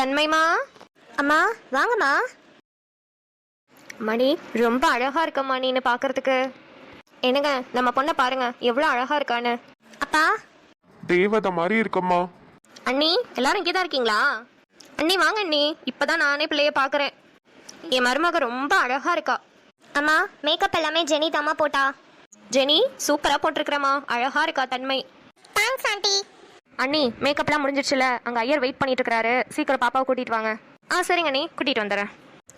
தன்மைமா? அம்மா வாங்கம்மா. மணி ரொம்ப அழகா இருக்கம்மா நீனு பார்க்கறதுக்கு என்னங்க நம்ம பொண்ணை பாருங்க எவ்வளோ அழகா இருக்கான்னு. அப்பா. தேவதை மாதிரி இருக்கம்மா. அண்ணி எல்லாரும் இங்கே தான் இருக்கீங்களா? அண்ணி வாங்க அண்ணி. இப்பதான் நானே பிள்ளைய பார்க்கறேன் என் மருமக ரொம்ப அழகா இருக்கா. அம்மா மேக்கப் எல்லாமே ஜெனி தாம்மா போட்டா. ஜெனி சூப்பரா போட்டிருக்கிறம்மா. அழகா இருக்கா தன்மை. தேங்க்ஸ் ஆண்டி அண்ணி மேக்கப்லாம் முடிஞ்சிடுச்சுல அங்க ஐயர் வெயிட் பண்ணிட்டு இருக்காரு சீக்கிரம் பாப்பாவை கூட்டிட்டு வாங்க. ஆ சரிங்க அண்ணி. கூட்டிட்டு வந்துடுறேன்.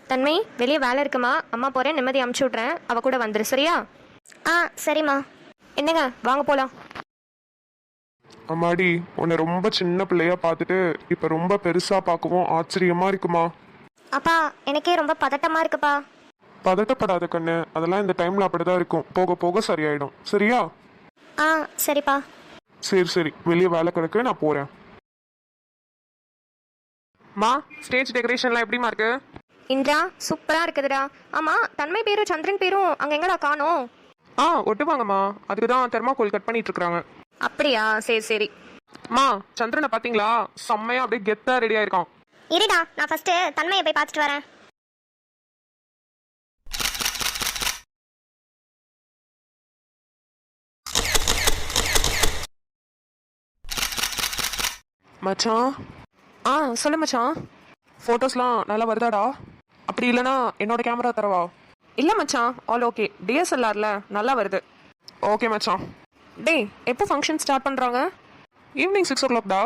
தன்மை வெளியே வேலை இருக்குமா? அம்மா போறேன் நிம்மதி அமுச்சு விட்றேன் அவ கூட வந்துரு சரியா? ஆ சரிம்மா. என்னங்க? வாங்க போலாம். அம்மாடி உன்னை ரொம்ப சின்ன பிள்ளையா பார்த்துட்டு இப்ப ரொம்ப பெருசா பார்க்கவும் ஆச்சரியமா இருக்குமா? அப்பா எனக்கே ரொம்ப பதட்டமா இருக்குப்பா. பதட்டப்படாத கண்ணு. அதெல்லாம் இந்த டைம்ல அப்படிதான் இருக்கும். போக போக சரியாயிடும். சரியா? ஆ சரிப்பா. சரி சரி. வெளியே வேலை கிடக்கு நான் போறேன். மா ஸ்டேஜ் டெக்கரேஷன்லாம் எப்படிமா இருக்கு? இந்திரா சூப்பரா இருக்குதுடா. ஆமா தன்மை பேரும் சந்திரன் பேரும் அங்க எங்கடா காணோம்? ஆ ஒட்டுவாங்கம்மா. அதுக்கு தான் தெர்மாக்கோல் கட் பண்ணிட்டு இருக்காங்க. அப்படியா? சரி சரி. மா சந்திரனை பாத்தீங்களா? செம்மையா அப்படியே கெத்தா ரெடி ஆயிருக்கான். இருடா நான் ஃபர்ஸ்ட் தன்மையை போய் பார்த்துட்டு வரேன். மச்சான். ஆ சொல்லு மச்சான். ஃபோட்டோஸ்லாம் நல்லா வருதாடா? அப்படி இல்லைனா என்னோட கேமரா தரவா? இல்லை மச்சான் ஆல் ஓகே டிஎஸ்எல்ஆர்ல நல்லா வருது. ஓகே மச்சான். டேய் எப்போ ஃபங்க்ஷன் ஸ்டார்ட் பண்ணுறாங்க ஈவினிங் சிக்ஸ் ஓ கிளாக்டா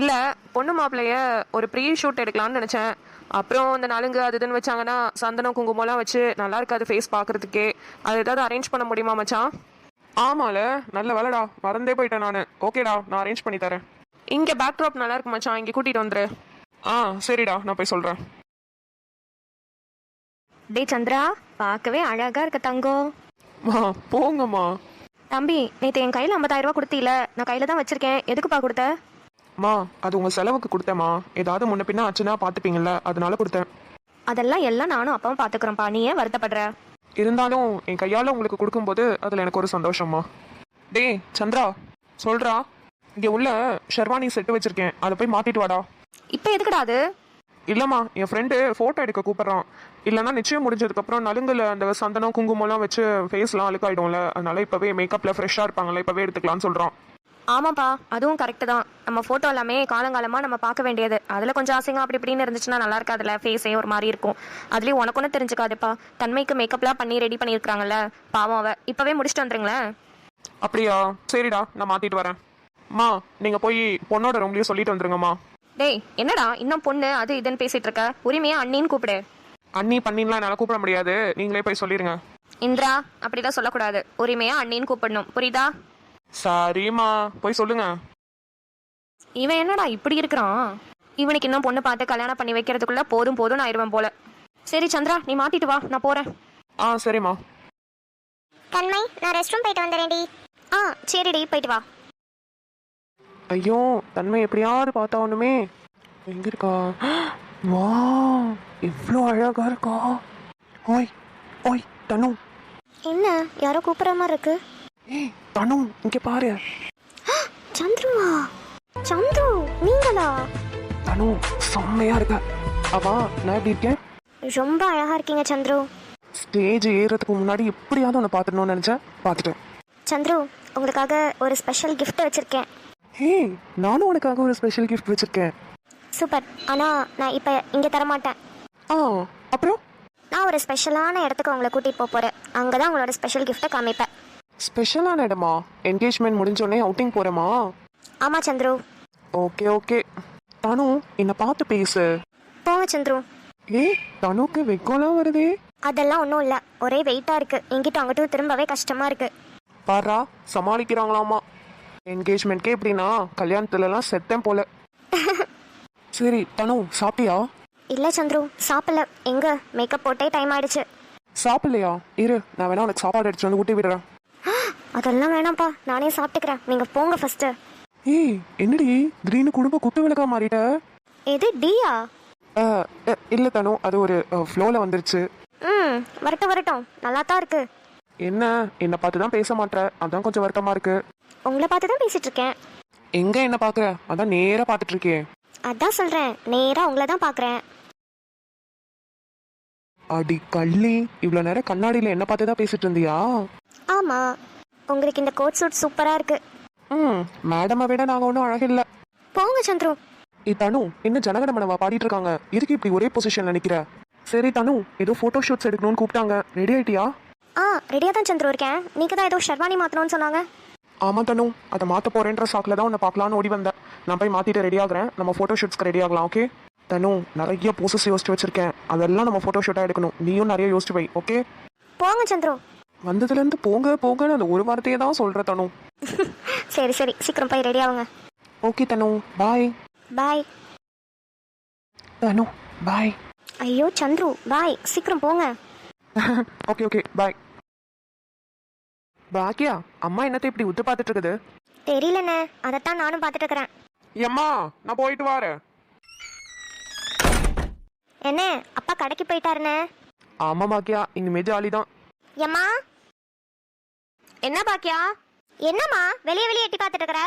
இல்லை பொண்ணு மாப்பிள்ளைய ஒரு ப்ரீ ஷூட் எடுக்கலாம்னு நினச்சேன். அப்புறம் இந்த நலுங்கு அது இதுன்னு வச்சாங்கன்னா சந்தனம் குங்குமம்லாம் வச்சு நல்லா இருக்காது ஃபேஸ் பார்க்கறதுக்கே. அது ஏதாவது அரேஞ்ச் பண்ண முடியுமா மச்சான்? ஆமால நல்ல வேலைடா. மறந்தே போயிட்டேன் நான். ஓகேடா நான் அரேஞ்ச் பண்ணி தரேன். இங்க பேக் ட்ராப் நல்லா இருக்கு மச்சான். இங்க கூட்டிட்டு வந்துரு. ஆ சரிடா நான் போய் சொல்றேன். டேய் சந்திரா பார்க்கவே அழகா இருக்க தங்கம் மா போங்கம்மா. தம்பி நேற்று என் கையில் ஐம்பதாயிரம் ரூபா கொடுத்தீல. நான் கையில் தான் வச்சிருக்கேன். எதுக்குப்பா கொடுத்த? மா அது உங்க செலவுக்கு கொடுத்தேம்மா. ஏதாவது முன்ன பின்ன ஆச்சுன்னா பாத்துப்பீங்கல்ல அதனால கொடுத்தேன். அதெல்லாம் எல்லாம் நானும் அப்பாவும் பார்த்துக்குறோம்ப்பா. நீ ஏன் வருத்தப்படுற? இருந்தாலும் என் கையால உங்களுக்கு கொடுக்கும்போது அதுல எனக்கு ஒரு சந்தோஷம்மா. டேய் சந்திரா சொல்றா. இங்க உள்ள ஷெர்வானி செட்டு வச்சிருக்கேன். அதை போய் மாத்திட்டு வாடா. இப்போ எதுக்குடா அது? இல்லம்மா என் ஃப்ரெண்டு ஃபோட்டோ எடுக்க கூப்பிட்றான். இல்லைன்னா நிச்சயம் முடிஞ்சதுக்கப்புறம் நலுங்குல அந்த சந்தனம் குங்குமம்லாம் வச்சு ஃபேஸ்லாம் அழுக்காயிடும்ல. அதனால இப்போவே மேக்கப்பில் ஃப்ரெஷ்ஷாக இருப்பாங்கல்ல இப்போவே எடுத்துக்கலாம்னு சொல்கிறான் ஆமாப்பா அதுவும் கரெக்டு தான். நம்ம ஃபோட்டோ எல்லாமே காலங்காலமாக நம்ம பார்க்க வேண்டியது. அதில் கொஞ்சம் அசிங்கம் அப்படி இப்படின்னு இருந்துச்சுன்னா நல்லா இருக்காதுல்ல ஃபேஸே ஒரு மாதிரி இருக்கும். அதுலேயும் உனக்கு ஒன்றும் தெரிஞ்சுக்காதுப்பா. தன்மைக்கு மேக்கப்லாம் பண்ணி ரெடி பண்ணியிருக்காங்கல்ல பாவம் அவ. இப்போவே முடிச்சுட்டு வந்துருங்களேன். அப்படியா? சரிடா நான் மாத்திட்டு வரேன். மா நீங்க போய் பொண்ணோட ரூம்லயும் சொல்லிட்டு வந்துருங்கம்மா. டேய் என்னடா இன்னும் பொண்ணு அது இதுன்னு பேசிட்டு இருக்க? உரிமையா அண்ணின்னு கூப்பிடு. அண்ணி பண்ணின்லாம் என்னால் கூப்பிட முடியாது. நீங்களே போய் சொல்லிடுங்க இந்திரா அப்படிதான் சொல்லக்கூடாது. உரிமையா அண்ணின்னு கூப்பிடணும். புரியுதா? சரிம்மா போய் சொல்லுங்க. இவன் என்னடா இப்படி இருக்கிறான்? இவனுக்கு இன்னும் பொண்ணு பார்த்து கல்யாணம் பண்ணி வைக்கிறதுக்குள்ள போதும் போதும் ஆயிடுவேன் போல. சரி சந்திரா நீ மாத்திட்டு வா. நான் போறேன். ஆ சரிம்மா. தன்மை நான் ரெஸ்ட் ரூம் போயிட்டு வந்துடுறேன்டி. ஆ சரிடி போயிட்டு வா. ஐயோ தன்மை எப்படியாவது பார்த்தாவணுமே எங்க இருக்கா? வா இவ்வளோ அழகா இருக்கா? ஓய் ஓய் தனு. என்ன யாரோ கூப்பிடுற மாதிரி இருக்கு? ஏய் தனு இங்க பாரு. சந்துருவா? சந்துரு நீங்களா? தனு செம்மையா இருக்க. அவா நான் எப்படி இருக்கேன்? ரொம்ப அழகா இருக்கீங்க சந்துரு. ஸ்டேஜ் ஏறுறதுக்கு முன்னாடி எப்படியாவது உன்னை பார்த்துடணும்னு நினைச்சேன். பார்த்துட்டேன். சந்துரு உங்களுக்காக ஒரு ஸ்பெஷல் gift வச்சிருக்கேன். ஹே நானும் உனக்காக ஒரு ஸ்பெஷல் கிஃப்ட் வச்சிருக்கேன். சூப்பர் ஆனா நான் இப்போ இங்கே தரமாட்டேன். ஆ அப்புறம்? நான் ஒரு ஸ்பெஷலான இடத்துக்கு உங்களை கூட்டிட்டு போக போறேன். அங்கே தான் உங்களோட ஸ்பெஷல் கிஃப்ட்டை காமிப்பேன். ஸ்பெஷலான இடமா? என்கேஜ்மெண்ட் முடிஞ்சோடனே அவுட்டிங் போறேமா? ஆமா சந்துரு. ஓகே ஓகே தனு என்னை பார்த்து பேசு. போங்க சந்துரு. ஏய் தனுக்கு வெக்கம்லாம் வருதே. அதெல்லாம் ஒன்றும் இல்லை. ஒரே வெயிட்டாக இருக்கு. எங்கிட்ட அங்கிட்டும் திரும்பவே கஷ்டமா இருக்கு. பாரா சமாளிக்கிறாங்களாமா? என்கேஜ்மெண்ட்கே எப்படின்னா கல்யாணத்துலலாம் செத்தேன் போல. சரி தனு சாப்பிட்டியா? இல்லை சந்துரு சாப்பிடல. எங்க? மேக்கப் போட்டே டைம் ஆயிடுச்சு. சாப்பிடலையா? இரு நான் வேணா உனக்கு சாப்பாடு எடுத்துட்டு வந்து ஊட்டி விடுறேன். அதெல்லாம் வேணாம்ப்பா. நானே சாப்பிட்டுக்கிறேன். நீங்க போங்க ஃபர்ஸ்ட் ஏய் என்னடி? திடீர்னு குடும்ப குத்து விளக்கா மாறிட்ட? எது டியா? இல்ல தனு அது ஒரு ஃப்ளோல வந்துருச்சு. ம் வரட்டும் வரட்டும். நல்லா தான் இருக்கு. என்ன? என்னை பார்த்து தான் பேச மாட்ற. அதான் கொஞ்சம் வருத்தமா இருக்கு. உங்களை பார்த்து தான் பேசிட்டு இருக்கேன் எங்க என்ன பாக்குற அதான் நேரா பார்த்துட்டு இருக்கேன் அதான் சொல்கிறேன் நேராக உங்களை தான் பார்க்குறேன். அடி கள்ளி இவ்வளோ நேரம் கண்ணாடியில் என்ன பார்த்து தான் பேசிட்டு இருந்தியா? ஆமாம் உங்களுக்கு இந்த கோட் சூட் சூப்பராக இருக்கு. ம் மேடமை விட நாங்கள் ஒன்றும் அழகில்லை போங்க சந்துரு. ஏ தனு இன்னும் ஜனகணமனவா பாடிட்டு இருக்காங்க? எதுக்கு இப்படி ஒரே பொசிஷன்ல நிக்கிற? சரி தனு ஏதோ போட்டோ ஷூட்ஸ் எடுக்கணும்னு கூப்பிட்டாங்க. ரெடி ஆயிட்டியா? ஆ ரெடியாக தான் சந்துரு இருக்கேன். நீங்கள் தான் ஏதோ ஷெர்வானி மாற்றணும்னு சொன்னாங்க. ஆமா தனு அதை மாத்த போறேன்ற சாக்கில் தான் உன்னை பார்க்கலான்னு ஓடி வந்தேன். நான் போய் மாத்திட்டு ரெடி ஆகுறேன். நம்ம போட்டோ ஷூட்ஸ்க்கு ரெடி ஆகலாம் ஓகே தனு நிறைய போசஸ் யோசிச்சு வச்சிருக்கேன். அதெல்லாம் நம்ம போட்டோ ஷூட்டா எடுக்கணும். நீயும் நிறைய யோசிச்சு வை ஓகே போங்க சந்துரு. வந்ததுல இருந்து போங்க போங்கன்னு அந்த ஒரு வார்த்தையை தான் சொல்ற தனு. சரி சரி. சீக்கிரம் போய் ரெடி ஆகுங்க ஓகே தனு. பாய் பாய் தனு பாய் ஐயோ சந்துரு பாய் சீக்கிரம் போங்க. ஓகே ஓகே பாய் பாக்கியா அம்மா என்னத்தை இப்படி உத்து பார்த்துட்டு இருக்குது தெரியலண்ணே அதைத்தான் நானும் பார்த்துட்டு இருக்கிறேன் எம்மா நான் போயிட்டு வரேன். என்ன அப்பா கடைக்கு போயிட்டாருண்ணே. ஆமா பாக்கியா இனிமே ஜாலி தான் ஏம்மா என்ன பாக்கியா? என்னம்மா வெளியே வெளியே எட்டி பார்த்துட்டு இருக்கிற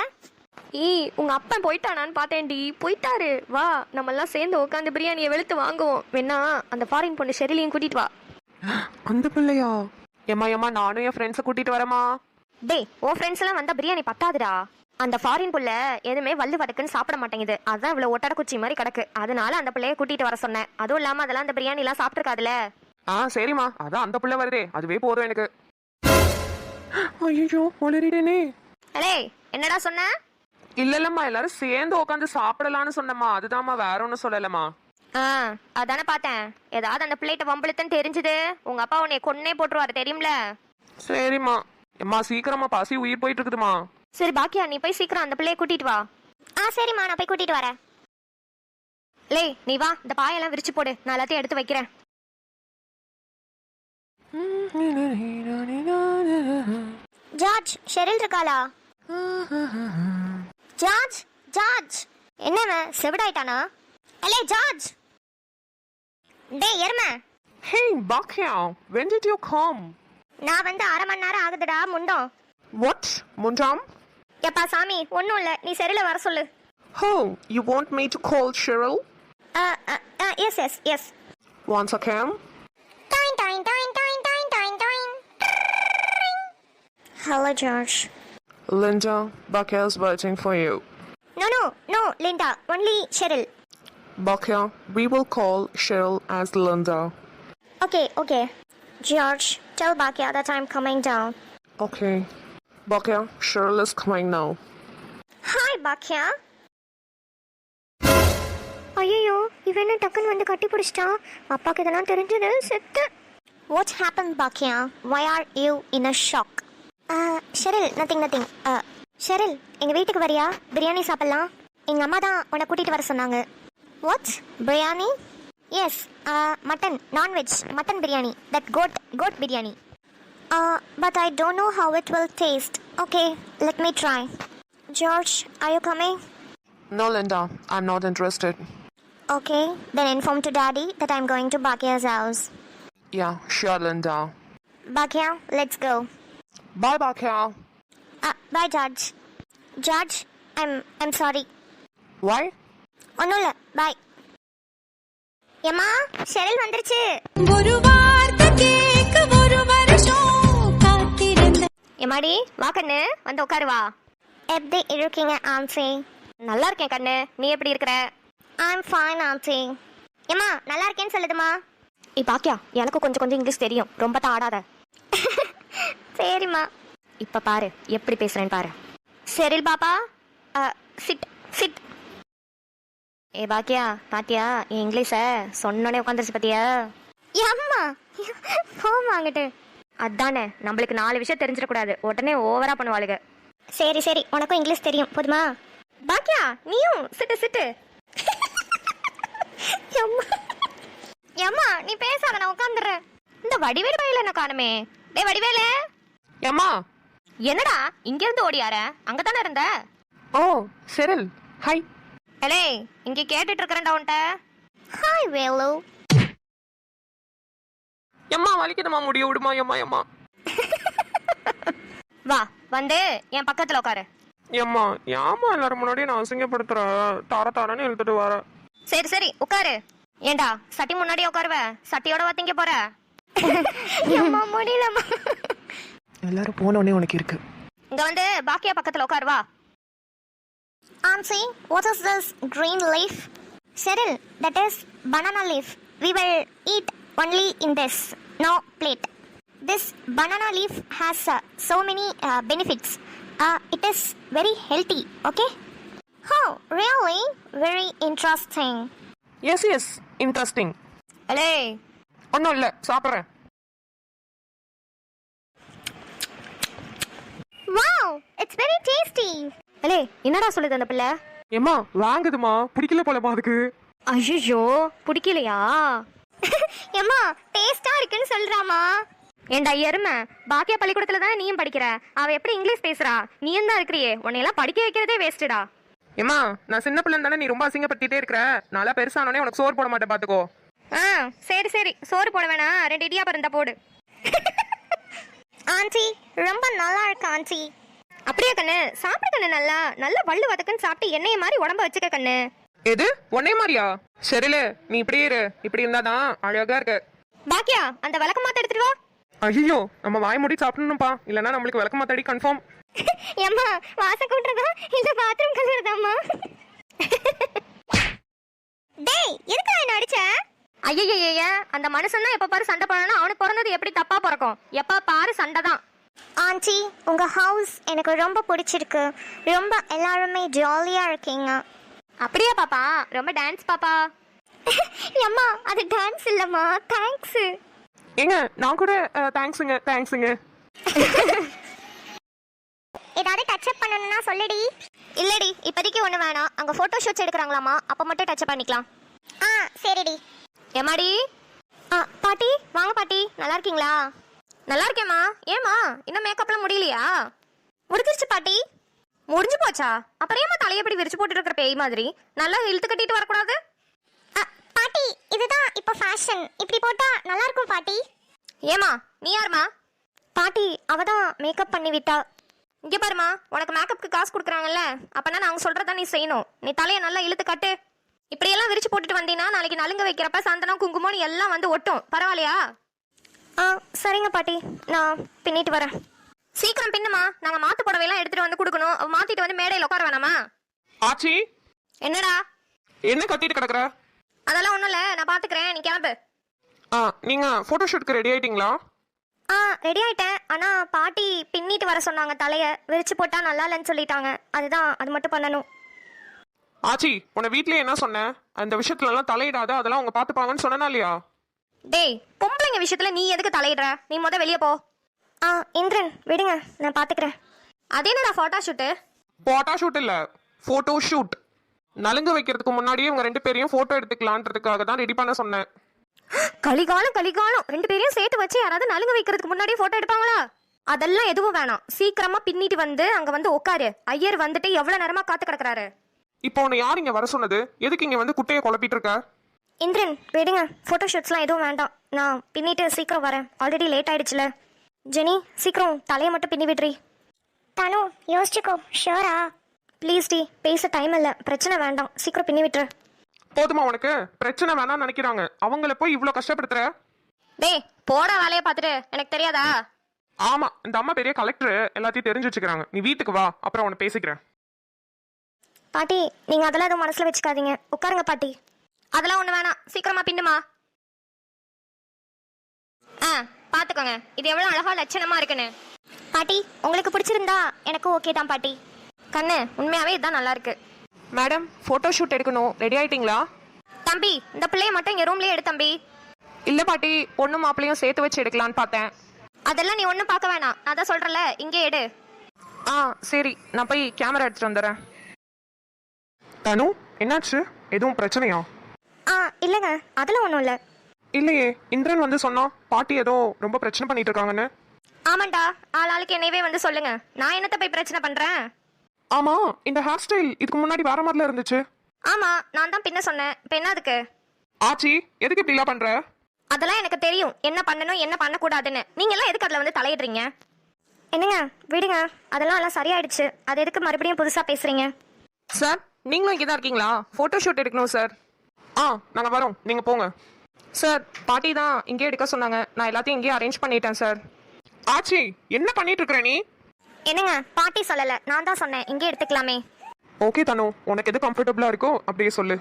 ஏய் உங்க அப்பன் போயிட்டானான்னு பார்த்தேன்டி. போயிட்டாரு. வா நம்ம எல்லாம் சேர்ந்து உட்காந்து பிரியாணியை வெளுத்து வாங்குவோம். வேணா அந்த ஃபாரின் பொண்ணு ஷெரிலையும் கூட்டிட்டு வா. அந்த பிள்ளையா? ஏம்மா ஏம்மா நானும் என் ஃப்ரெண்ட்ஸை கூட்டிட்டு வரேம்மா. டேய் உன் ஃப்ரெண்ட்ஸ் எல்லாம் வந்தா பிரியாணி பத்தாதுடா. அந்த ஃபாரின் புள்ள எதுவுமே வல்லு வடக்குன்னு சாப்பிட மாட்டேங்குது. அதான் இவ்வளவு ஒட்டட குச்சி மாதிரி கிடக்கு. அதனால அந்த பிள்ளைய கூட்டிட்டு வர சொன்னேன். அதுவும் இல்லாம அதெல்லாம் அந்த பிரியாணி எல்லாம் சாப்பிட்டுருக்காதுல ஆ சரிம்மா. அதான் அந்த பிள்ளை வருதே. அதுவே போதும் எனக்கு. ஐயோ ஒளரிடனே அலே என்னடா சொன்ன? இல்ல இல்லம்மா. எல்லாரும் சேர்ந்து உட்காந்து சாப்பிடலாம்னு சொன்னம்மா. அதுதாம்மா வேற ஒன்றும் சொல்லலம்மா. ஆ அதானே பார்த்தேன். ஏதாவது அந்த பிள்ளைகிட்ட வம்பளுத்துன்னு தெரிஞ்சது. உங்க அப்பா உன்னை கொன்னே போட்டுருவாரு தெரியும்ல? சரிம்மா. எம்மா சீக்கிரமா பசி உயிர் போயிட்டு இருக்குதுமா சரி பாக்கியா நீ போய் சீக்கிரம் அந்த பிள்ளைய கூட்டிட்டு வா. ஆ சரிம்மா நான் போய் கூட்டிட்டு வரேன். லே நீ வா இந்த பாயெல்லாம் விரிச்சு போடு. நான் எல்லாத்தையும் எடுத்து வைக்கிறேன். ஜார்ஜ் ஷெரில் இருக்காளா? George George. என்னவன் செவிடாயிட்டானா? அலே ஜார்ஜ்! டேய் எருமை Hey, Bakya, when did you come? நான் வந்து அரை மணி நேரம் ஆகுதுடா முண்டம் What? Mundam? எப்பா சாமி ஒன்றும் இல்லை நீ சரியில்ல வர சொல்லு Oh, you want me to call Cheryl? Yes yes yes Once again? டாயின் டாயின் டாயின் டாயின் டாயின் டாயின் டாயின் hello George Linda, Bakya is waiting for you. No no no Linda only Cheryl Bakya, we will call Cheryl as Linda. Okay, okay. George, tell Bakya that I'm coming down. Okay. Bakya, Cheryl is coming now. Hi, Bakya. ஐயோ இவன் என்ன டக்குன்னு வந்து கட்டி பிடிச்சிட்டான் அப்பாக்கு இதெல்லாம் தெரிஞ்சது செத்து what's happen Bakya why are you in a shock Cheryl nothing nothing Cheryl எங்கள் வீட்டுக்கு வரியா பிரியாணி சாப்பிட்லாம் எங்கள் அம்மா தான் உன்னை கூட்டிகிட்டு வர சொன்னாங்க What? Biryani? Yes, uh, mutton, non-veg, mutton biryani, that goat, goat biryani. Uh, but I don't know how it will taste. Okay, let me try. George, are you coming? No, Linda, I'm not interested. Okay, then inform to Daddy that I'm going to Bakya's house. Yeah, sure, Linda. Bakya, let's go. Bye, Bakya. Uh, bye, Judge. Judge, I'm I'm sorry. Why? ஒன்றும் இல்லை. பாய் ஏம்மா Sheryl வந்துருச்சு. ஒரு வார்த்தை கேட்க ஒரு வருஷம் காத்திருந்த எம்மாடி வா கண்ணு வந்து உட்காரு வா. எப்படி இருக்கீங்க ஆன்சி? நல்லா இருக்கேன் கண்ணு. நீ எப்படி இருக்கிற? I'm fine Ancy. ஏம்மா நல்லா இருக்கேன்னு சொல்லுதுமா? ஏ பாக்கியா எனக்கு கொஞ்சம் கொஞ்சம் இங்கிலீஷ் தெரியும். ரொம்ப தான் ஆடாத சரிம்மா. இப்ப பாரு எப்படி பேசுறேன்னு பாரு. செரில் பாப்பா? சிட் சிட் ஏ பாக்கியா பாத்தியா? என் இங்கிலீஷ சொன்னோடனே உட்காந்துருச்சு பாத்தியா? அம்மா! போமாங்கிட்டு அதானே நம்மளுக்கு நாலு விஷயம் தெரிஞ்சிடக்கூடாது. உடனே ஓவரா பண்ணுவாளுங்க சரி சரி உனக்கும் இங்கிலீஷ் தெரியும். போதுமா? பாக்கியா நீயும் சிட்டு சிட்டு. அம்மா! நீ பேசாத நான் உட்காந்துடுறேன். இந்த வடிவேலு பையில என்ன காணுமே? டே வடிவேலு! Emma. என்னடா இங்க இருந்து ஓடியார? அங்கதானே இருந்த? Oh, Cheryl. Hi. எலே இங்க கேட்டுட்டு இருக்கிறேன்டா உன்ட்ட. ஹாய் வேலு எம்மா வலிக்குதுமா முடிய விடுமா எம்மா எம்மா? வா வந்து என் பக்கத்துல உட்காரு ஏம்மா ஏம்மா எல்லாரும் முன்னாடியே நான் அசிங்கப்படுத்துற? தார தாரன்னு இழுத்துட்டு வர. சரி சரி உட்காரு ஏண்டா சட்டி முன்னாடி உட்காருவ சட்டியோட வாத்திங்க போற? அம்மா முடியலம்மா. எல்லாரும் போனோடனே உனக்கு இருக்கு. இங்க வந்து பாக்கியா பக்கத்துல உட்காருவா Auntie, what is this green leaf? Cheryl, that is banana leaf. We will eat only in this, no plate. This banana leaf has uh, so many uh, benefits. Uh, it is very healthy, okay? Oh, really? Very interesting. Yes yes interesting அலே ஒன்றும் இல்லை சாப்பிட்றேன் Wow, it's very tasty. அலே என்னடா சொல்லுது அந்த பிள்ளை? ஏம்மா வாங்குதுமா பிடிக்கல போலமா அதுக்கு. ஐயோ பிடிக்கலையா? எம்மா டேஸ்டா இருக்குன்னு சொல்றாமா ஏண்டா எருமை. பாக்கியா பள்ளிக்கூடத்துல தானே நீயும் படிக்கிற? அவ எப்படி இங்கிலீஷ் பேசுறா? நீயும் தான் இருக்கிறியே. உன்னையெல்லாம் படிக்க வைக்கிறதே வேஸ்ட்டுடா ஏம்மா நான் சின்ன பிள்ளை தானே நீ ரொம்ப அசிங்கப்படுத்திட்டே இருக்கிற? நல்லா பெருசானோடனே உனக்கு சோறு போட மாட்டேன் பார்த்துக்கோ ஆ சரி சரி. சோறு போட வேணாம். ரெண்டு இடியா இருந்தா போடு. ஆண்டி ரொம்ப நல்லா இருக்கு ஆண்டி. அப்படியே கண்ணு? சாப்பிடு கண்ணு நல்லா. நல்லா வள்ளு வதக்குன்னு சாப்பிட்டு எண்ணெயை மாதிரி உடம்ப வச்சுக்க கண்ணு. எது? உன்னே மாதிரியா? சரில நீ இப்படியே இரு. இப்படி இருந்தாதான் அழகா இருக்கு. பாக்கியா அந்த விளக்க மாத்த எடுத்துட்டு வா. ஐயோ நம்ம வாய் மூடி சாப்பிடணும்ப்பா. இல்லைன்னா நம்மளுக்கு விளக்க மாத்தாடி கன்ஃபார்ம் எம்மா வாசம் கூட்டுறதா? இல்ல பாத்ரூம் கழுவுறதாம்மா? டேய் எதுக்கு என்ன அடிச்ச? ஐயய்யய்ய அந்த மனுஷன் தான் எப்ப பாரு சண்டை போடணும் அவனுக்கு பிறந்தது எப்படி தப்பா பிறக்கும்? எப்ப பாரு சண்டை தான் ஆண்டி உங்க ஹவுஸ் எனக்கு ரொம்ப பிடிச்சிருக்கு. ரொம்ப எல்லாருமே ஜாலியா இருக்கீங்க. அப்படியா பாப்பா? ரொம்ப டான்ஸ் பாப்பா. அம்மா அது டான்ஸ் இல்லம்மா. தேங்க்ஸ் ஏங்க நான் கூட தேங்க்ஸுங்க தேங்க்ஸுங்க ஏதாவது டச் அப் பண்ணணும்னா சொல்லுடி. இல்லடி இப்போதைக்கு ஒண்ணு வேணாம். அங்க போட்டோ ஷூட்ஸ் எடுக்கிறாங்களாமா அப்ப மட்டும் டச் பண்ணிக்கலாம். ஆ சரிடி. ஏமாடி ஆ பாட்டி வாங்க பாட்டி. நல்லா இருக்கீங்களா? நல்லா இருக்கேம்மா ஏமா இன்னும் மேக்கப்லாம் முடியலையா? முடிஞ்சிருச்சு பாட்டி. முடிஞ்சு போச்சா? அப்புறம் ஏமா தலையை இப்படி விரிச்சு போட்டுட்டு இருக்கிற பேய் மாதிரி? நல்லா இழுத்து கட்டிட்டு வரக்கூடாது? பாட்டி இதுதான் இப்போ ஃபேஷன் இப்படி போட்டா நல்லா இருக்கும் பாட்டி. ஏமா நீ யாருமா? பாட்டி அவ தான் மேக்கப் பண்ணி விட்டா. இங்க பாருமா உனக்கு மேக்கப்புக்கு காசு கொடுக்குறாங்கல்ல அப்பனா நாங்க சொல்றதா நீ செய்யணும். நீ தலையை நல்லா இழுத்து கட்டு. இப்படியெல்லாம் விரிச்சு போட்டுட்டு வந்தீங்கன்னா நாளைக்கு நலுங்க வைக்கிறப்ப சந்தனம் குங்குமம் எல்லாம் வந்து ஒட்டும். பரவாயில்லையா? ஆ சரிங்க பாட்டி. நான் பின்னிட்டு வரேன். சீக்கிரம் பின்னுமா. நாங்க மாத்து புடவையெல்லாம் எடுத்துட்டு வந்து கொடுக்கணும். மாத்திட்டு வந்து மேடையில் உட்கார வேணாமா? ஆச்சி. என்னடா? என்ன கத்திட்டு கிடக்குற? அதெல்லாம் ஒண்ணும் இல்ல. நான் பாத்துக்கிறேன். நீ கிளம்பு. ஆ நீங்க போட்டோ ஷூட்க்கு ரெடி ஆயிட்டீங்களா? ஆ ரெடி ஆயிட்டேன். ஆனா பாட்டி பின்னிட்டு வர சொன்னாங்க தலைய. விரிச்சு போட்டா நல்லா இல்லைன்னு சொல்லிட்டாங்க. அதுதான் அது மட்டும் பண்ணணும். ஆச்சி உன்னை வீட்லயே என்ன சொன்னேன்? அந்த விஷயத்துல எல்லாம் தலையிடாத. அதெல்லாம் அவங்க பாத்துப்பாங்கன்னு சொன்னா இல்லையா? டேய் பொம்பளைங்க விஷயத்துல நீ எதுக்கு தலையிடுற? நீ முத வெளியே போ. ஆ இந்திரன் விடுங்க நான் பாத்துக்கிறேன். அது என்னடா போட்டோ ஷூட்டு போட்டோ ஷூட் இல்ல போட்டோ ஷூட் நலுங்கு வைக்கிறதுக்கு முன்னாடியே உங்க ரெண்டு பேரையும் போட்டோ எடுத்துக்கலான்றதுக்காக தான் ரெடி பண்ண சொன்னேன். கலிகாலம் கலிகாலம். ரெண்டு பேரையும் சேர்த்து வச்சு யாராவது நலுங்கு வைக்கிறதுக்கு முன்னாடி போட்டோ எடுப்பாங்களா? அதெல்லாம் எதுவும் வேணாம். சீக்கிரமா பின்னிட்டு வந்து அங்க வந்து உட்காரு ஐயர் வந்துட்டு எவ்வளவு நேரமா காத்து கிடக்குறாரு? இப்போ உன்னை யார் இங்க வர சொன்னது? எதுக்கு இங்க வந்து குட்டையை குழப்பிட்டு இருக்க? இந்திரன் விடுங்க. ஃபோட்டோ ஷூட்ஸ்லாம் எதுவும் வேண்டாம். நான் பின்னிட்டு சீக்கிரம் வரேன். ஆல்ரெடி லேட் ஆயிடுச்சுல. ஜெனி சீக்கிரம் தலையை மட்டும் பின்னி விட்றி. தனு யோசிச்சுக்கோ. ஷியோரா ப்ளீஸ் டி பேச டைம் இல்லை. பிரச்சனை வேண்டாம். சீக்கிரம் பின்னி விட்டுரு. போதுமா உனக்கு? பிரச்சனை வேணாம்னு நினைக்கிறாங்க. அவங்கள போய் இவ்ளோ கஷ்டப்படுத்துற? டேய் போட வேலையை பார்த்துட்டு. எனக்கு தெரியாதா? ஆமா இந்த அம்மா பெரிய கலெக்டர் எல்லாத்தையும் தெரிஞ்சு வச்சுக்கிறாங்க. நீ வீட்டுக்கு வா அப்புறம் உன்னை பேசிக்கிறேன். பாட்டி நீங்க அதெல்லாம் எதுவும் மனசுல வச்சுக்காதீங்க. உட்காருங்க பாட்டி. அதெல்லாம் ஒண்ணு வேணாம். சீக்கிரமா பின்னுமா? ஆ பாத்துக்கோங்க. இது எவ்வளவு அழகா லட்சணமா இருக்குன்னு. பாட்டி உங்களுக்கு பிடிச்சிருந்தா எனக்கு ஓகே தான் பாட்டி. கண்ணு உண்மையாவே இதுதான் நல்லா இருக்கு. மேடம் ஃபோட்டோ ஷூட் எடுக்கணும். ரெடி ஆயிட்டீங்களா? தம்பி இந்த பிள்ளைய மட்டும் இங்க ரூம்லயே எடு தம்பி. இல்லை பாட்டி பொண்ணு மாப்பிளையும் சேர்த்து வச்சு எடுக்கலான்னு பார்த்தேன். அதெல்லாம் நீ ஒன்றும் பார்க்க வேணாம். நான் தான் சொல்றல இங்கே எடு. ஆ சரி. நான் போய் கேமரா எடுத்துட்டு வந்துடுறேன். தனு என்னாச்சு? எதுவும் பிரச்சனையா? ஆ இல்லைங்க. அதெல்லாம் ஒன்றும் இல்லை. இல்லையே இந்திரன் வந்து சொன்னா பாட்டி ஏதோ ரொம்ப பிரச்சனை பண்ணிட்டு இருக்காங்கன்னு. ஆமாண்டா ஆள் ஆளுக்கு என்னையவே வந்து சொல்லுங்க. நான் என்னத்த போய் பிரச்சனை பண்றேன்? ஆமா இந்த ஹேர் ஸ்டைல் இதுக்கு முன்னாடி வேற மாதிரில இருந்துச்சு. ஆமா நான் தான் பின்ன சொன்னேன். இப்போ என்ன அதுக்கு? ஆச்சி எதுக்கு இப்படிலாம் பண்ற? அதெல்லாம் எனக்கு தெரியும். என்ன பண்ணணும் என்ன பண்ணக்கூடாதுன்னு. நீங்க எல்லாம் எதுக்கு அதுல வந்து தலையிடுறீங்க? என்னங்க விடுங்க. அதெல்லாம் எல்லாம் சரியாயிடுச்சு. அது எதுக்கு மறுபடியும் புதுசா பேசுறீங்க? சார் நீங்களும் இங்கே தான் இருக்கீங்களா? ஃபோட்டோ ஷூட் எடுக்கணும் சார். ஆ நாங்கள் வரோம். நீங்கள் போங்க. சார் பாட்டி தான் இங்கே எடுக்க சொன்னாங்க. நான் எல்லாத்தையும் இங்கேயே அரேஞ்ச் பண்ணிட்டேன் சார். ஆச்சி என்ன பண்ணிட்டு இருக்கிற நீ? என்னங்க பாட்டி சொல்லல. நான் தான் சொன்னேன். இங்கே எடுத்துக்கலாமே. ஓகே தனு. உனக்கு எது கம்ஃபர்டபுளாக இருக்கோ அப்படியே சொல்லு.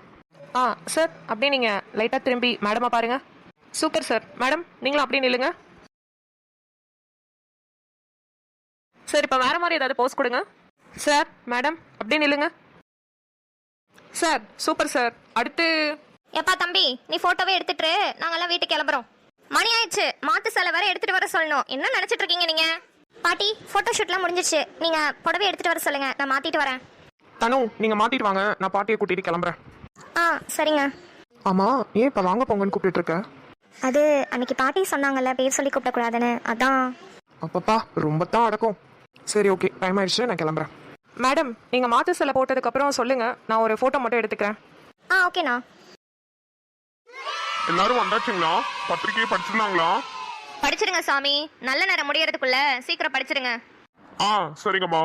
ஆ சார் அப்படியே நீங்கள் லைட்டாக திரும்பி மேடமை பாருங்க. சூப்பர் சார் மேடம் நீங்களும் அப்படியே நில்லுங்க. சார் இப்போ வேற மாதிரி ஏதாவது போஸ் கொடுங்க. சார் மேடம் அப்படியே நில்லுங்க. சார் சூப்பர் சார் அடுத்து எப்பா தம்பி நீ போட்டோவே எடுத்துட்டு நாங்கெல்லாம் வீட்டுக்கு கிளம்புறோம். மணி ஆயிடுச்சு மாத்து சேலை வேற எடுத்துட்டு வர சொல்லணும். என்ன நினைச்சிட்டு இருக்கீங்க நீங்க? பாட்டி போட்டோ ஷூட்லாம் முடிஞ்சிருச்சு. நீங்க புடவை எடுத்துட்டு வர சொல்லுங்க நான் மாத்திட்டு வரேன். தனு நீங்கள் மாற்றிட்டு வாங்க நான் பாட்டியை கூட்டிகிட்டு கிளம்புறேன். ஆ சரிங்க. ஆமாம் ஏன் இப்போ வாங்க போங்கன்னு கூப்பிட்டு இருக்க? அது அன்னைக்கு பாட்டி சொன்னாங்கல்ல பேர் சொல்லி கூப்பிடக்கூடாதுன்னு. அதான். அப்பப்பா ரொம்ப தான் அடக்கும். சரி ஓகே டைம் ஆயிடுச்சு நான் கிளம்புறேன். மேடம் நீங்கள் மாற்று சிலை போட்டதுக்கப்புறம் சொல்லுங்கள் நான் ஒரு ஃபோட்டோ மட்டும் எடுத்துக்கிறேன். ஆ ஓகேண்ணா எல்லாரும் வந்தாச்சுங்களா? பத்திரிக்கையை படிச்சிடலாங்களா படிச்சிருங்க சாமி. நல்ல நேரம் முடியறதுக்குள்ள சீக்கிரம் படிச்சிருங்க. ஆ சரிங்கம்மா.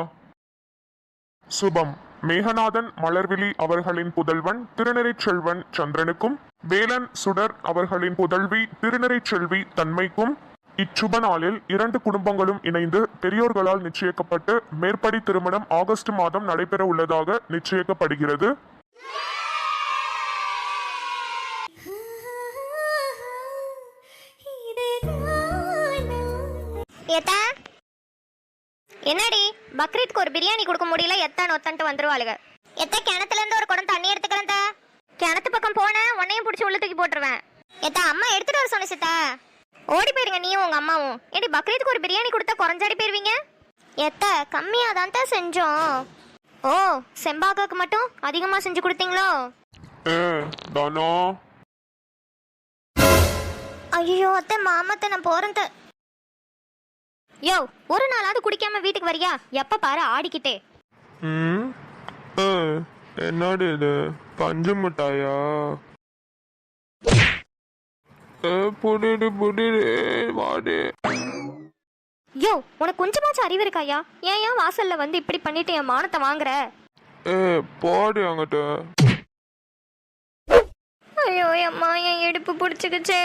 சுபம். மேகநாதன் மலர்விழி அவர்களின் புதல்வன் திருநெறிச் செல்வன் சந்திரனுக்கும் வேலன் சுடர் அவர்களின் புதல்வி திருநெறிச் செல்வி தன்மைக்கும் இச்சுப நாளில் இரண்டு குடும்பங்களும் இணைந்து பெரியோர்களால் நிச்சயிக்கப்பட்டு மேற்படி திருமணம் ஆகஸ்ட் மாதம் நடைபெற உள்ளதாக நிச்சயிக்கப்படுகிறது. ஏத்தா என்னடி பக்ரீத்க்கு ஒரு பிரியாணி கொடுக்க முடியல எத்தான் ஒத்தன்ட்டு வந்துருவாளுங்க எத்த கிணத்துல இருந்து ஒரு குடம் தண்ணி எடுத்துக்கிறேன் தா. கிணத்து பக்கம் போன உன்னையும் பிடிச்சி உள்ள தூக்கி போட்டுருவேன். எத்தா அம்மா எடுத்துட்டு வர சொன்ன சித்தா. ஓடி போயிருங்க நீயும் உங்க அம்மாவும். ஏடி பக்ரீத்துக்கு ஒரு பிரியாணி கொடுத்தா குறைஞ்சாடி போயிருவீங்க? எத்த கம்மியா தான் தான் செஞ்சோம். ஓ செம்பாக்காக்கு மட்டும் அதிகமா செஞ்சு கொடுத்தீங்களோ? ஐயோ அத்தை மாமத்தை நான் போறேன் யோ ஒரு நாளாவது குடிக்காம வீட்டுக்கு வரியா? எப்ப பாரு ஆடிக்கிட்டே. ம் ஏ, என்னடி இது? பஞ்சு மிட்டாயா? ஏ, புடிடி புடிடி வாடி. யோ உனக்கு கொஞ்சமாச்சும் அறிவு இருக்காயா? ஏன் ஏன் வாசல்ல வந்து இப்படி பண்ணிட்டு என் மானத்தை வாங்குற? ஏ போடி அங்கிட்ட. ஐயோ அம்மா என் இடுப்பு பிடிச்சிக்கிச்சே.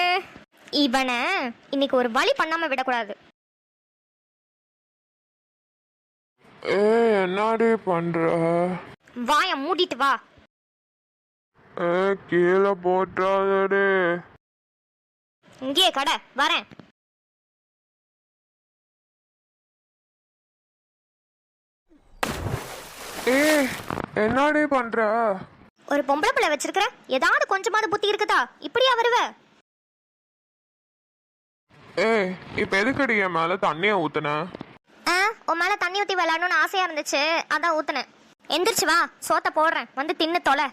இவனை இன்னைக்கு ஒரு வழி பண்ணாம விடக்கூடாது. ஏ என்னடி பண்ற? வாய மூடிட்டு வா. ஏ கீழே போட்டாதடி. இங்கேயே கடை வரேன். ஏ என்னடி பண்ற? ஒரு பொம்பளை பிள்ளை வச்சிருக்கிற ஏதாவது கொஞ்சமாவது புத்தி இருக்குதா? இப்படியா வருவ? ஏ இப்ப எதுக்கடி என் மேல தண்ணிய ஊத்துன? உன் மேல தண்ணி ஊத்தி விளையாடணும்னு ஆசையா இருந்துச்சு. அதான் ஊத்துனேன். எந்திரிச்சு வா. சோத்த போடுறேன். வந்து தின்னு தொலை.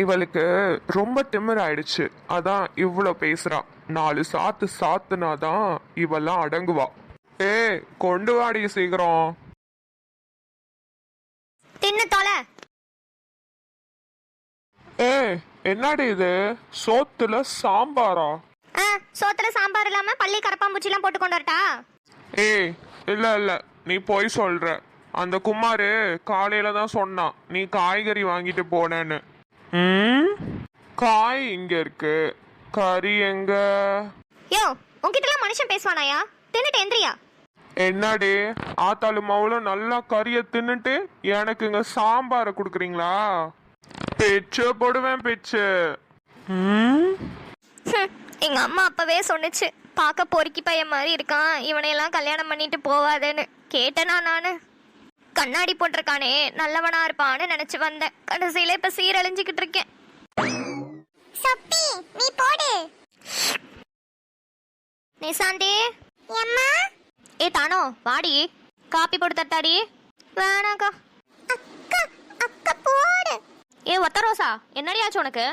இவளுக்கு ரொம்ப திமிர் ஆயிடுச்சு. அதான் இவ்வளோ பேசுறா. நாலு சாத்து சாத்துனாதான் இவெல்லாம் அடங்குவா. ஏ கொண்டு வாடி சீக்கிரம். தின்னு தொலை. ஏ என்னடி இது? சோத்துல சாம்பாரா? ஆ சோத்துல சாம்பார் இல்லாம பள்ளி கரப்பாம்பூச்சிலாம் போட்டு கொண்டு வரட்டா? ஏய் இல்ல இல்ல. நீ போய் சொல்ற. அந்த குமாரு காலையில தான் சொன்னான் நீ காய்கறி வாங்கிட்டு போனேன்னு. ம்? காய் இங்க இருக்கு. கறி எங்க? யோ உன்கிட்டலாம் மனுஷன் பேசுவானாயா? தின்னுட்டு எந்திரியா? என்னடி ஆத்தாளு மவுளும் நல்லா கறியை தின்னுட்டு எனக்கு இங்க சாம்பாரை கொடுக்குறீங்களா? பிச்சு போடுவேன் பிச்சு. எங்க அம்மா அப்பவே சொன்னுச்சு. பார்க்க பொறுக்கி பையன் மாதிரி இருக்கான். இவனையெல்லாம் கல்யாணம் பண்ணிட்டு போவாதேன்னு கேட்டேனா நானு? கண்ணாடி போட்டிருக்கானே நல்லவனா இருப்பான்னு நினைச்சு வந்தேன். கடைசியில இப்ப சீரழிஞ்சுக்கிட்டு இருக்கேன். சப்பி நீ போடு. நிசாந்தி? அம்மா ஏ தானோ வாடி. காப்பி போட்டு தட்டாடி. வேணாக்கா. அக்கா அக்கா போடு. ஏ ஒத்த ரோசா என்னடி ஆச்சு உனக்கு?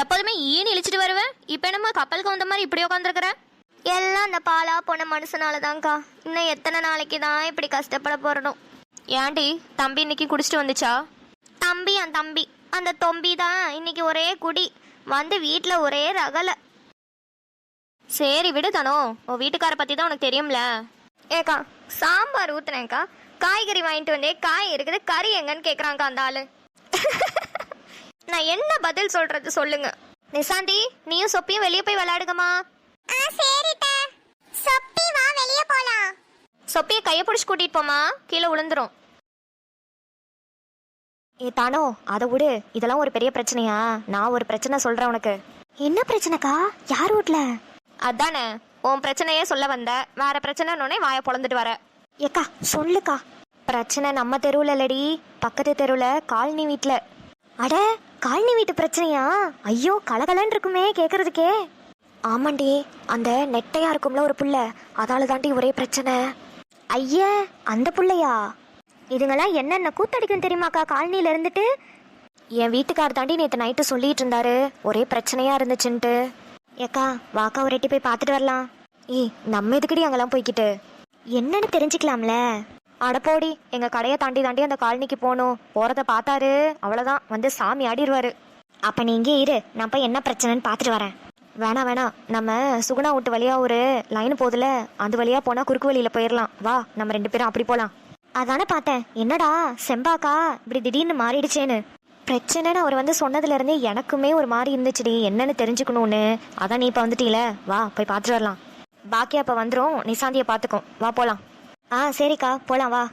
எப்போதுமே ஈனி இழிச்சிட்டு வருவேன் இப்போ என்னமோ கப்பலுக்கு வந்த மாதிரி இப்படி உட்காந்துருக்குற எல்லாம் அந்த பாலா போன மனுஷனால தான்க்கா இன்னும் எத்தனை நாளைக்கு தான் இப்படி கஷ்டப்பட போறணும். ஏன்டி தம்பி இன்னைக்கு குடிச்சிட்டு வந்துச்சா? தம்பி என் தம்பி. அந்த தொம்பி தான் இன்னைக்கு ஒரே குடி. வந்து வீட்டில் ஒரே ரகலை. சரி விடு தானோ. உன் வீட்டுக்கார பத்தி தான் உனக்கு தெரியும்ல. ஏக்கா சாம்பார் ஊத்துனேன்க்கா. காய்கறி வாங்கிட்டு வந்தே காய் இருக்குது கறி எங்கன்னு கேக்குறாங்க அந்த ஆளு. நான் என்ன பதில் சொல்றது சொல்லுங்க. நிசாந்தி நீயும் சொப்பியும் வெளியே போய் விளையாடுங்கம்மா. சரிட்டா சொப்பி வா வெளியே போலாம். சொப்பியை கையை பிடிச்சி கூட்டிட்டு போமா கீழே விழுந்துரும். ஏ தானோ அதை விடு. இதெல்லாம் ஒரு பெரிய பிரச்சனையா? நான் ஒரு பிரச்சனை சொல்றேன் உனக்கு. என்ன பிரச்சனைக்கா? யார் வீட்ல? அதானே உன் பிரச்சனையே சொல்ல வந்த. வேற பிரச்சனைனோடனே வாயை பொழந்துட்டு வர. ஏக்கா சொல்லுக்கா. பிரச்சனை நம்ம தெருவில் இல்லடி. பக்கத்து தெருவில் காலனி வீட்டில் அட காலனி வீட்டு பிரச்சனையா? ஐயோ கலகலன்னு இருக்குமே கேட்கறதுக்கே ஆமாண்டி அந்த நெட்டையா இருக்கும்ல ஒரு புள்ள அதால தாண்டி ஒரே பிரச்சனை. ஐய அந்த புள்ளையா? இதுங்களாம் என்னென்ன கூத்தடிக்கும் தெரியுமாக்கா காலனியில இருந்துட்டு? என் வீட்டுக்கார் தாண்டி நேற்று நைட்டு சொல்லிட்டு இருந்தாரு. ஒரே பிரச்சனையா இருந்துச்சுன்ட்டு. ஏக்கா வாக்கா ஒரு எட்டி போய் பார்த்துட்டு வரலாம். ஏய் நம்ம எதுக்கடி அங்கெல்லாம் போய்க்கிட்டு? என்னன்னு தெரிஞ்சுக்கலாம்ல. அடப்போடி எங்க கடையை தாண்டி தாண்டி அந்த காலனிக்கு போகணும். போறத பார்த்தாரு. அவ்வளோதான் வந்து சாமி ஆடிடுவாரு அப்ப நீ இங்கே இரு. நான் போய் என்ன பிரச்சனைன்னு பார்த்துட்டு வரேன். வேணாம் வேணாம் நம்ம சுகுணா விட்டு வழியா ஒரு லைன் போகுதுல. அது வழியா போனா குறுக்கு வழியில போயிடலாம் வா நம்ம ரெண்டு பேரும் அப்படி போலாம். அதானே பார்த்தேன். என்னடா செம்பாக்கா? இப்படி திடீர்னு மாறிடுச்சேன்னு. பிரச்சனைன்னு அவர் வந்து சொன்னதுல இருந்தே எனக்குமே ஒரு மாதிரி இருந்துச்சுடி. என்னன்னு தெரிஞ்சுக்கணும்னு. அதான் நீ இப்போ வந்துட்டீல. வா போய் பார்த்துட்டு வரலாம். பாக்கி அப்போ வந்துடும் நிசாந்தியை பார்த்துக்கும் வா போலாம். ஆ சரிக்கா. போலாம் வா.